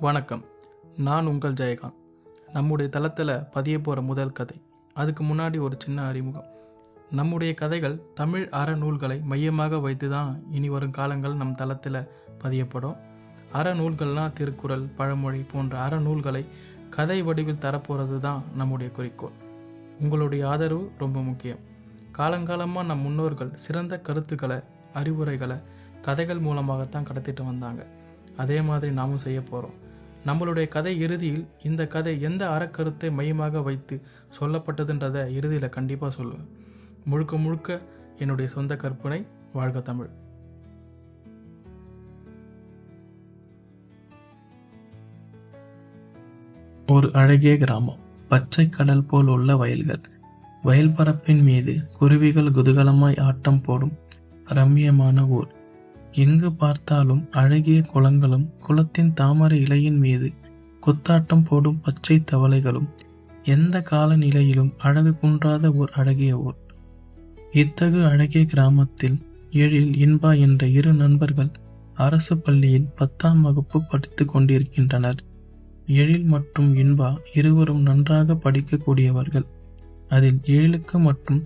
வணக்கம். நான் உங்கள் ஜெயகாந்த். நம்முடைய தளத்தில் பதிய போகிற முதல் கதை. அதுக்கு முன்னாடி ஒரு சின்ன அறிமுகம். நம்முடைய கதைகள் தமிழ் அறநூல்களை மையமாக வைத்து தான் இனி வரும் காலங்கள் நம் தளத்தில் பதியப்படும். அறநூல்கள்னால் திருக்குறள் பழமொழி போன்ற அறநூல்களை கதை வடிவில் தரப்போகிறது தான் நம்முடைய குறிக்கோள். உங்களுடைய ஆதரவு ரொம்ப முக்கியம். காலங்காலமாக நம் முன்னோர்கள் சிறந்த கருத்துக்களை அறிவுரைகளை கதைகள் மூலமாகத்தான் கடத்திட்டு வந்தாங்க. அதே மாதிரி நாமும் செய்ய போகிறோம் நம்மளுடைய கதை இறுதியில் இந்த கதை எந்த அறக்கருத்தை மையமாக வைத்து சொல்லப்பட்டதுன்றதை இறுதியில் கண்டிப்பாக சொல்லுவேன். முழுக்க முழுக்க என்னுடைய சொந்த கற்பனை வாழ்க தமிழ். ஒரு அழகிய கிராமம். பச்சை கடல் போல் உள்ள வயல்கள். வயல் பரப்பின் மீது குருவிகள் குதூகலமாய் ஆட்டம் போடும் ரம்மியமான ஊர். எங்கு பார்த்தாலும் அழகிய குளங்களும் குளத்தின் தாமரை இலையின் மீது குத்தாட்டம் போடும் பச்சை தவளைகளும் எந்த காலநிலையிலும் அழகு குன்றாத ஓர் அழகிய ஊர். இத்தகு அழகிய கிராமத்தில் எழில் இன்பா என்ற இரு நண்பர்கள் அரசு பள்ளியில் பத்தாம் வகுப்பு படித்துக் கொண்டிருக்கின்றனர். எழில் மற்றும் இன்பா இருவரும் நன்றாக படிக்கக்கூடியவர்கள். அதில் எழிலுக்கு மற்றும்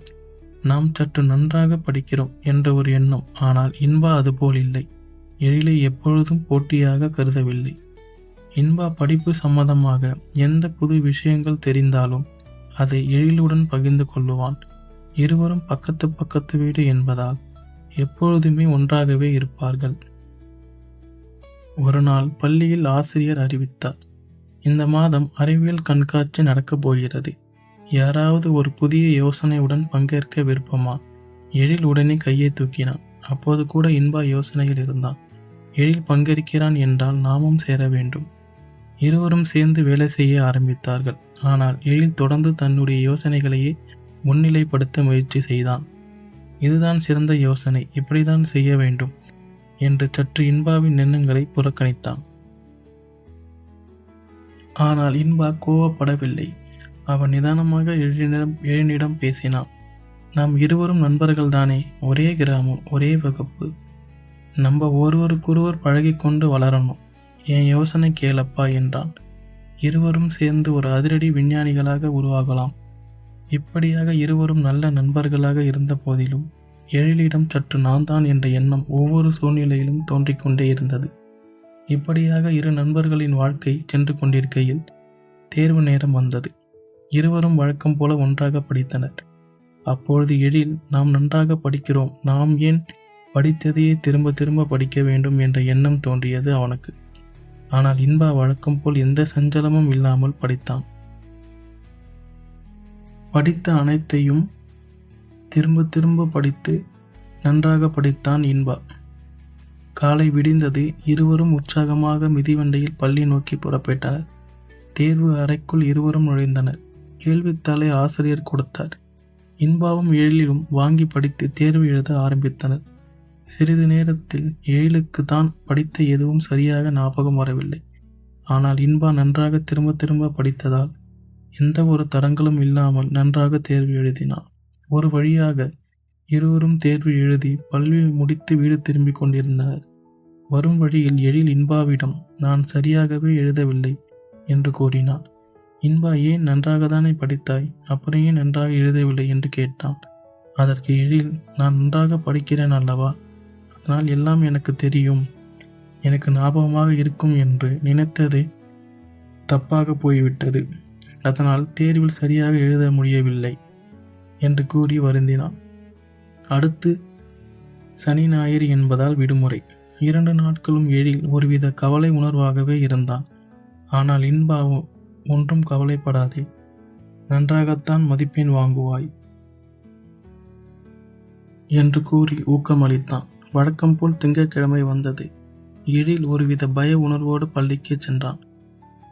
நாம் சற்று நன்றாக படிக்கிறோம் என்ற ஒரு எண்ணம். ஆனால் இன்பா அதுபோல் இல்லை. எழிலை எப்பொழுதும் போட்டியாக கருதவில்லை. இன்பா படிப்பு சம்மதமாக எந்த புது விஷயங்கள் தெரிந்தாலும் அதை எழிலுடன் பகிர்ந்து கொள்ளுவான். இருவரும் பக்கத்து பக்கத்து வீடு என்பதால் எப்பொழுதுமே ஒன்றாகவே இருப்பார்கள். ஒரு நாள் பள்ளியில் ஆசிரியர் அறிவித்தார். இந்த மாதம் அறிவியல் கண்காட்சி நடக்கப் போகிறது. யாராவது ஒரு புதிய யோசனையுடன் பங்கேற்க விருப்பமா? எழில் உடனே கையை தூக்கினான். அப்போது கூட இன்பா யோசனையில் இருந்தான். எழில் பங்கேற்கிறான் என்றால் நாமும் சேர வேண்டும். இருவரும் சேர்ந்து வேலை செய்ய ஆரம்பித்தார்கள். ஆனால் எழில் தொடர்ந்து தன்னுடைய யோசனைகளையே முன்னிலைப்படுத்த முயற்சி செய்தான். இதுதான் சிறந்த யோசனை. இப்படிதான் செய்ய வேண்டும் என்று சற்று இன்பாவின் எண்ணங்களை புறக்கணித்தான். ஆனால் இன்பா கோவப்படவில்லை. அவன் நிதானமாக எழினிடம் எழினிடம் பேசினான். நாம் இருவரும் நண்பர்கள் தானே ஒரே கிராமம் ஒரே வகுப்பு. நம்ம ஒருவருக்கொருவர் பழகி கொண்டு வளரணும். என் யோசனை கேளப்பா என்றான். இருவரும் சேர்ந்து ஒரு அதிரடி விஞ்ஞானிகளாக உருவாகலாம். இப்படியாக இருவரும் நல்ல நண்பர்களாக இருந்த போதிலும் எழிலிடம் சற்று நான் தான் என்ற எண்ணம் ஒவ்வொரு சூழ்நிலையிலும் தோன்றிக்கொண்டே இருந்தது. இப்படியாக இரு நண்பர்களின் வாழ்க்கை சென்று கொண்டிருக்கையில் தேர்வு நேரம் வந்தது. இருவரும் வழக்கம் போல ஒன்றாக படித்தனர். அப்பொழுது எழில் நாம் நன்றாக படிக்கிறோம். நாம் ஏன் படித்ததையே திரும்ப திரும்ப படிக்க வேண்டும் என்ற எண்ணம் தோன்றியது அவனுக்கு. ஆனால் இன்பா வழக்கம் போல் எந்த சஞ்சலமும் இல்லாமல் படித்தான். படித்த அனைத்தையும் திரும்ப திரும்ப படித்து நன்றாக படித்தான் இன்பா. காலை விடிந்தது இருவரும் உற்சாகமாக மிதிவண்டியில் பள்ளி நோக்கி புறப்பட்டனர் தேர்வு அறைக்குள் இருவரும் நுழைந்தனர். கேள்வித்தாளை ஆசிரியர் கொடுத்தார். இன்பாவும் எழிலும் வாங்கி படித்து தேர்வு எழுத ஆரம்பித்தனர். சிறிது நேரத்தில் எழிலுக்கு தான் படித்த எதுவும் சரியாக ஞாபகம் வரவில்லை. ஆனால் இன்பா நன்றாக திரும்ப திரும்ப படித்ததால் எந்த ஒரு தடங்களும் இல்லாமல் நன்றாக தேர்வு எழுதினான். ஒரு வழியாக இருவரும் தேர்வு எழுதி பல்வி முடித்து வீடு திரும்பிக் கொண்டிருந்தனர். வரும் வழியில் எழில் இன்பாவிடம் நான் சரியாகவே எழுதவில்லை என்று கூறினான். இன்பா ஏன் நன்றாக தானே படித்தாய்? அப்புறம் ஏன் நன்றாக எழுதவில்லை என்று கேட்டான். அதற்கு எழில் நான் நன்றாக படிக்கிறேன் அல்லவா? அதனால் எல்லாம் எனக்கு தெரியும். எனக்கு ஞாபகமாக இருக்கும் என்று நினைத்தது தப்பாக போய்விட்டது. அதனால் தேர்வில் சரியாக எழுத முடியவில்லை என்று கூறி வருந்தினான். அடுத்து சனி ஞாயிறு என்பதால் விடுமுறை. இரண்டு நாட்களும் எழில் ஒருவித கவலை உணர்வாகவே இருந்தான். ஆனால் இன்பாவும் ஒன்றும் கவலைப்படாதே. நன்றாகத்தான் மதிப்பெண் வாங்குவாய். என்று கூறி ஊக்கமளித்தான். வழக்கம் போல் திங்கட்கிழமை வந்தது. எழில் ஒருவித பய உணர்வோடு பள்ளிக்கு சென்றான்.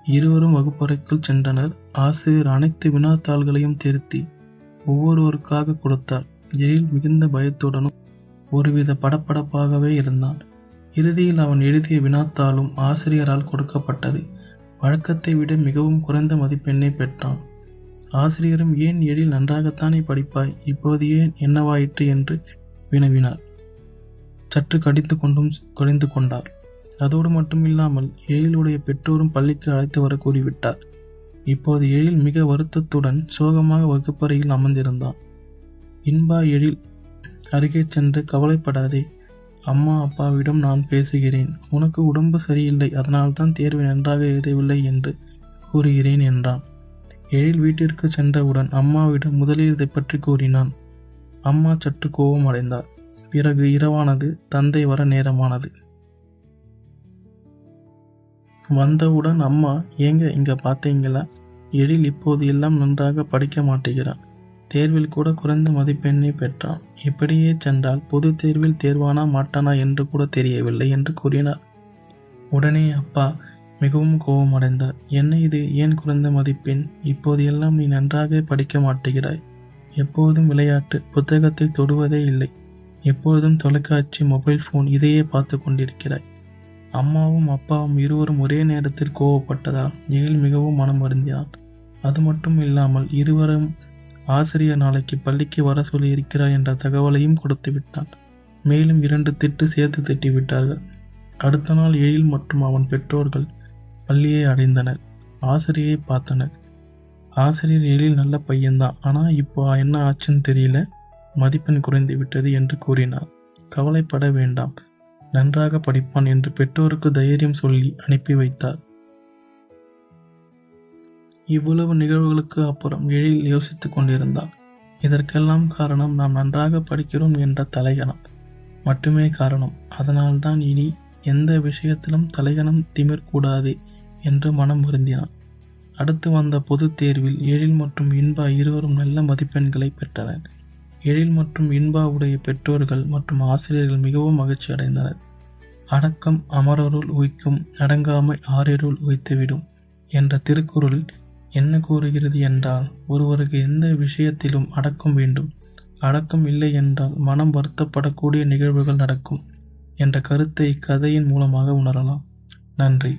இருவரும் வகுப்பறைக்குள் சென்றனர். ஆசிரியர் அனைத்து வினாத்தாள்களையும் திருத்தி ஒவ்வொருவருக்காக கொடுத்தார். எழில் மிகுந்த பயத்துடனும் ஒருவித படப்படப்பாகவே இருந்தான். இறுதியில் அவன் எழுதிய வினாத்தாளும் ஆசிரியரால் கொடுக்கப்பட்டது. வழக்கத்தை விட மிகவும் குறைந்த மதிப்பெண்ணை பெற்றான். ஆசிரியரும் ஏன் எழில் நன்றாகத்தானே படிப்பாய்? இப்போது ஏன் என்னவாயிற்று என்று வினவினார். சற்று கடித்து கொண்டும் கடிந்து கொண்டார். அதோடு மட்டுமில்லாமல் எழிலுடைய பெற்றோரும் பள்ளிக்கு அழைத்து வர கூறிவிட்டார். இப்போது எழில் மிக வருத்தத்துடன் சோகமாக வகுப்பறையில் அமர்ந்திருந்தான். இன்பா எழில் அருகே சென்று கவலைப்படாதே அம்மா அப்பாவிடம் நான் பேசுகிறேன். உனக்கு உடம்பு சரியில்லை அதனால்தான் தேர்வு நன்றாக எழுதவில்லை என்று கூறுகிறேன் என்றான். எழில் வீட்டிற்கு சென்றவுடன் அம்மாவிடம் முதலில் இதை பற்றி கூறினான். அம்மா சற்று கோபம் அடைந்தார். பிறகு இரவானது தந்தை வர நேரமானது. வந்தவுடன் அம்மா ஏங்க இங்க பார்த்தீங்களா? எழில் இப்போது எல்லாம் நன்றாக படிக்க மாட்டேங்கிறான். தேர்வில் கூட குறைந்த மதிப்பெண்ணை பெற்றான். இப்படியே சென்றால் பொது தேர்வில் தேர்வானா மாட்டானா என்று கூட தெரியவில்லை என்று கூறினார். உடனே அப்பா மிகவும் கோபமடைந்தார் என்ன இது? ஏன் குறைந்த மதிப்பெண்? இப்போது எல்லாம் நீ நன்றாக படிக்க மாட்டேகிறாய். எப்போதும் விளையாட்டு புத்தகத்தை தொடுவதே இல்லை. எப்பொழுதும் தொலைக்காட்சி மொபைல் ஃபோன் இதையே பார்த்து கொண்டிருக்கிறாய். அம்மாவும் அப்பாவும் இருவரும் ஒரே நேரத்தில் கோவப்பட்டதால் எழில் மிகவும் மனம் வருந்தினான் அது மட்டும் இல்லாமல் இருவரும் ஆசிரியர் நாளைக்கு பள்ளிக்கு வர சொல்லியிருக்கிறார் என்ற தகவலையும் கொடுத்து விட்டான். மேலும் இரண்டு திட்டு சேர்த்து திட்டிவிட்டார்கள் அடுத்த நாள் எழில் மற்றும் அவன் பெற்றோர்கள் பள்ளியை அடைந்தனர். ஆசிரியை பார்த்தனர். ஆசிரியர் எழில் நல்ல பையன்தான். ஆனால் இப்போ என்ன ஆச்சுன்னு தெரியல. மதிப்பெண் குறைந்து விட்டது என்று கூறினார். கவலைப்பட வேண்டாம். நன்றாக படிப்பான் என்று பெற்றோருக்கு தைரியம் சொல்லி அனுப்பி வைத்தார். இவ்வளவு நிகழ்வுகளுக்கு அப்புறம் எழில் யோசித்துக் கொண்டிருந்தான் இதற்கெல்லாம் காரணம் நாம் நன்றாக படிக்கிறோம் என்ற தலைகணம். மட்டுமே காரணம். அதனால்தான் இனி எந்த விஷயத்திலும் தலைகணம் திமிர்கூடாது என்று மனம் வருந்தினான். அடுத்து வந்த பொதுத் தேர்வில் எழில் மற்றும் இன்பா இருவரும் நல்ல மதிப்பெண்களை பெற்றனர். எழில் மற்றும் இன்பாவுடைய பெற்றோர்கள் மற்றும் ஆசிரியர்கள் மிகவும் மகிழ்ச்சி அடைந்தனர். அடக்கம் அமரருள் உய்க்கும் அடங்காமை ஆரியருள் உய்த்துவிடும் என்ற திருக்குறள் என்ன கூறுகிறது என்றால் ஒருவருக்கு எந்த விஷயத்திலும் அடக்கம் வேண்டும். அடக்கம் இல்லை என்றால் மனம் வருத்தப்படக்கூடிய நிகழ்வுகள் நடக்கும் என்ற கருத்தை இக்கதையின் மூலமாக உணரலாம். நன்றி.